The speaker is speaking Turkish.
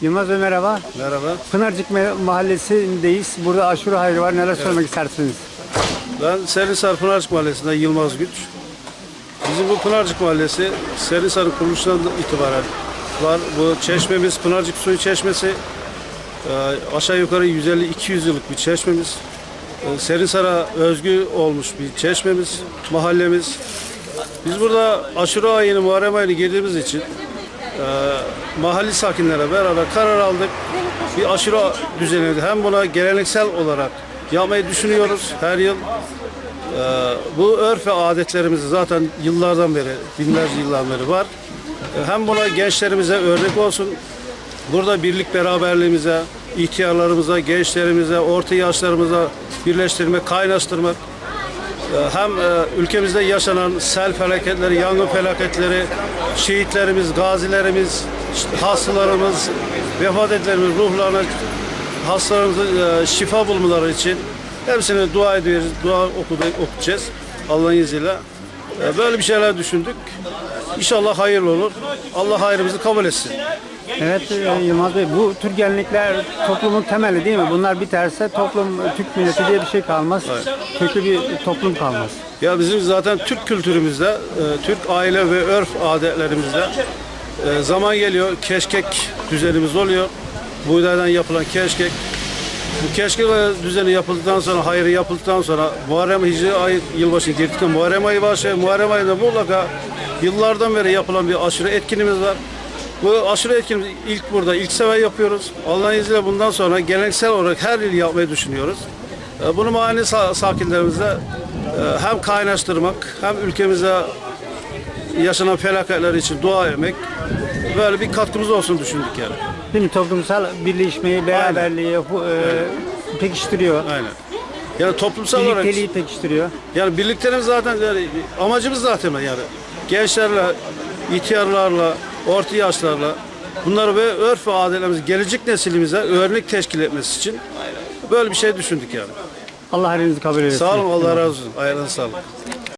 Yılmaz Bey merhaba. Merhaba. Pınarcık Mahallesi'ndeyiz. Burada aşure hayrı var. Neler söylemek istersiniz? Ben Serinsar Pınarcık Mahallesi'nde Yılmaz Güç. Bizim bu Pınarcık Mahallesi Serinsar'ın kuruluşundan itibaren var. Bu çeşmemiz Pınarcık Suyu Çeşmesi e, aşağı yukarı 150-200 yıllık bir çeşmemiz. E, Serinsar'a özgü olmuş bir çeşmemiz, mahallemiz. Biz burada aşure ayını, Muharrem ayını girdiğimiz için e, mahalle sakinlere beraber karar aldık. Bir aşure düzenledik. Hem buna geleneksel olarak yapmayı düşünüyoruz her yıl. Ee, bu örf ve adetlerimiz zaten yıllardan beri, binlerce yıldan beri var. Ee, Hem buna gençlerimize örnek olsun, burada birlik beraberliğimize, ihtiyarlarımıza, gençlerimize, orta yaşlarımıza birleştirmek, kaynaştırmak, ee, hem e, ülkemizde yaşanan sel felaketleri, yangın felaketleri, şehitlerimiz, gazilerimiz, hastalarımız, vefat edenlerimiz ruhlarına, hastalarımızın e, şifa bulmaları için hepsine dua ediyoruz, dua okuyacağız Allah'ın izniyle. E, Böyle bir şeyler düşündük. İnşallah hayırlı olur. Allah hayrımızı kabul etsin. Evet e, Yılmaz Bey bu tür gelenekler toplumun temeli değil mi? Bunlar biterse toplum Türk milleti diye bir şey kalmaz. Köklü bir toplum kalmaz. Ya bizim zaten Türk kültürümüzde, e, Türk aile ve örf adetlerimizde e, zaman geliyor keşkek düzenimiz oluyor. Buğdaydan yapılan keşkek. Bu keşkek düzeni yapıldıktan sonra, hayrı yapıldıktan sonra Muharrem Hicri ay yılbaşı girdikten Muharrem ayı başlıyor. Muharrem ayında mutlaka yıllardan beri yapılan bir aşure etkinliğimiz var. Bu aşure etkinliğimizi ilk burada, ilk sefer yapıyoruz. Allah'ın izniyle bundan sonra geleneksel olarak her yıl yapmayı düşünüyoruz. E, Bunu mahalle sa- sakinlerimizle e, hem kaynaştırmak hem ülkemize yaşanan felaketler için dua etmek böyle bir katkımız olsun düşündük yani. Değil mi? Toplumsal birleşmeyi, beraberliği e, pekiştiriyor. Aynen. Yani toplumsal olarak Birlikteliği pekiştiriyor. yani birliklerimiz zaten yani amacımız zaten yani gençlerle, ihtiyarlarla, orta yaşlarla bunları ve örf ve adetlerimizi gelecek neslimize örnek teşkil etmesi için böyle bir şey düşündük yani. Allah hayrınızı kabul etsin. Sağ olun Allah razı olsun. Ayağınıza sağlık.